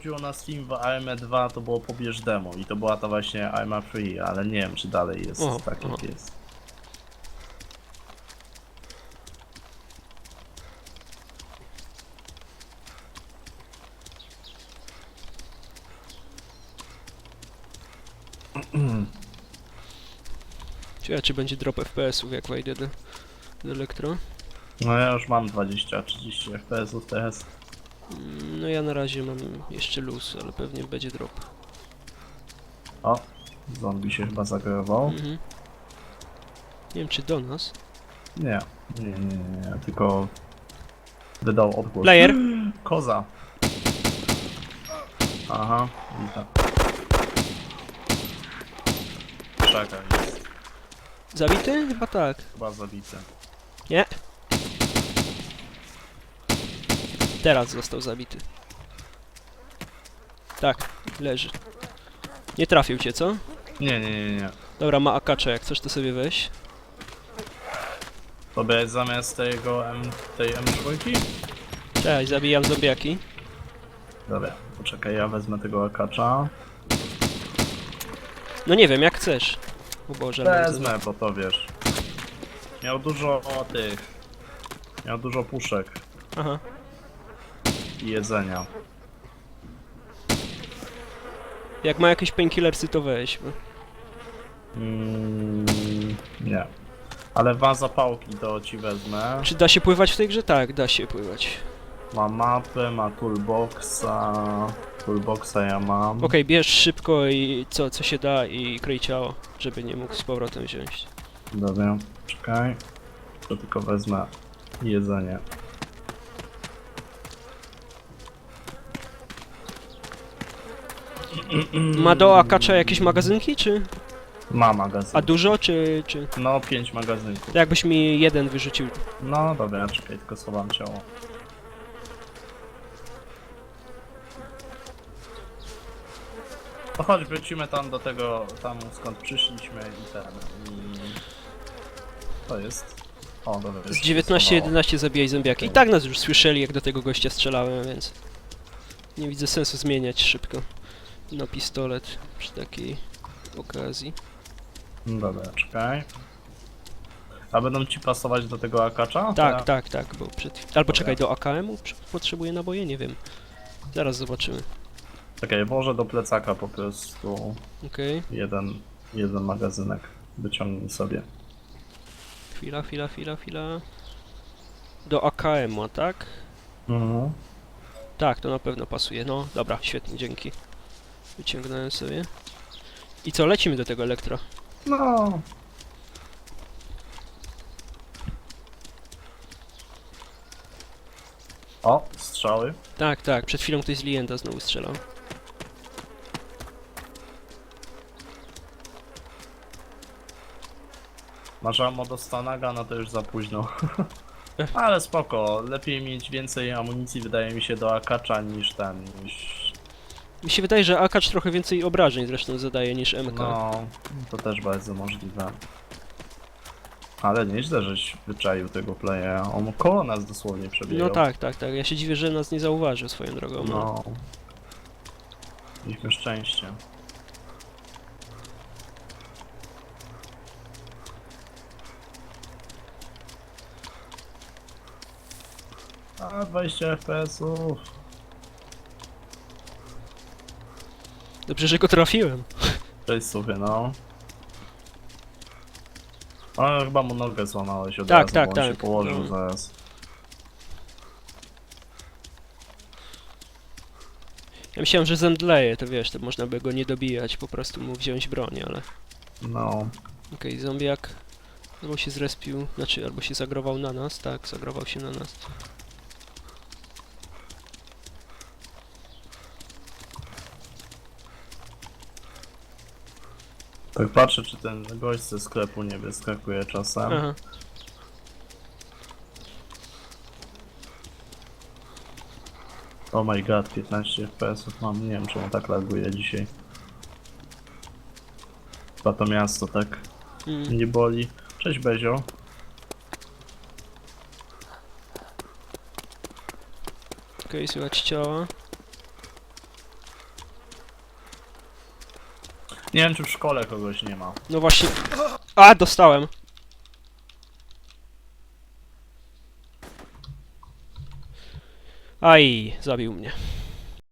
Chodziło na Steam w AME 2 to było pobierz demo i to była ta właśnie AMA Free, ale nie wiem czy dalej jest O, tak jak o. jest. Ciekawe, czy będzie drop FPS-ów, jak wejdę do, do Elektro. No ja już mam 20-30 FPS-ów teraz. No ja na razie mam jeszcze luz, ale pewnie będzie drop. O, zombie się chyba zagrawał. Mhm. Nie wiem, czy do nas. Nie, nie, nie, nie, nie, tylko wydał odgłos. Player! Koza. Aha, witam. Czekaj, jest Zabity? Chyba tak. chyba zabity. Nie. Teraz został zabity. Tak, leży. Nie trafił cię, co? Nie, nie, nie, nie. Dobra, ma akacza, jak chcesz to sobie weź. To będzie zamiast tego M, tej M4? Cześć, zabijam zombiaki. Dobra, poczekaj, ja wezmę tego akacza. No nie wiem, jak chcesz. O Boże, mam Wezmę, bo to wiesz. Miał dużo o, tych. Miał dużo puszek Aha. I jedzenia. Jak ma jakieś painkillersy, to weź. Bo... Mm, nie. Ale dwa zapałki to ci wezmę. Czy da się pływać w tej grze? Tak, da się pływać. Ma mapę, ma toolboxa. Toolboxa ja mam. Okej, bierz szybko i co, co się da i kryj ciało, żeby nie mógł z powrotem wziąć. Dobra, czekaj. To tylko wezmę jedzenie. Ma do akacza jakieś magazynki, czy? Ma magazyn. A dużo, czy, czy? No, pięć magazynków. To jakbyś mi jeden wyrzucił. No dobra, czekaj, tylko schowam ciało. No chodź, wrócimy tam do tego, tam skąd przyszliśmy i ten, i... To jest... O, dobra. już Z się schowało. 19-11 zabijaj zombiaki. I tak nas już słyszeli, jak do tego gościa strzelałem, więc... Nie widzę sensu zmieniać szybko na pistolet przy takiej okazji. No Dobra, czekaj. A będą ci pasować do tego akacza? Tak, Ja- tak, tak, bo przed... Albo Dobra. czekaj, do AKM-u potrzebuję naboje? Nie wiem. Zaraz zobaczymy. Czekaj, włożę do plecaka po prostu Okej. jeden, jeden magazynek. Wyciągnij sobie. Chwila, chwila, chwila, chwila. Do AKM-u, tak? Mhm. Tak, to na pewno pasuje. No, dobra, świetnie, dzięki. Wyciągnąłem sobie. I co, lecimy do tego elektro. No. O, strzały. Tak, tak, przed chwilą ktoś z Lienda znowu strzelał. Masz ammo do Stanaga, no to już za późno. Ale spoko, lepiej mieć więcej amunicji wydaje mi się do akacza niż ten, niż... Mi się wydaje, że Akacz trochę więcej obrażeń zresztą zadaje niż MK. No, to też bardzo możliwe. Ale nieźle, żeś wyczaił tego playa. On koło nas dosłownie przebiegał. No tak, tak, tak. Ja się dziwię, że nas nie zauważył swoją drogą. No. Mieliśmy szczęście. A 20 FPS-ów. Dobrze, że go trafiłem. Cześć sobie, no. Ale chyba mu nogę złamałeś od Tak, razu, tak, bo on się tak. położył No. zaraz. Ja myślałem, że zemdleje, to wiesz, to można by go nie dobijać, po prostu mu wziąć broń, ale... No. Okej, zombiak albo się zrespił, znaczy albo się zagrował na nas, tak, zagrował się na nas. Tak patrzę, czy ten gość ze sklepu nie wyskakuje czasem. Aha. Oh my god, 15 FPS-ów mam. Nie wiem, czemu tak laguje dzisiaj. Chyba to miasto tak Mm. nie boli. Cześć Bezio. Okej, słychać ciała. Nie wiem, czy w szkole kogoś nie ma. No właśnie... A, dostałem! Aj, zabił mnie.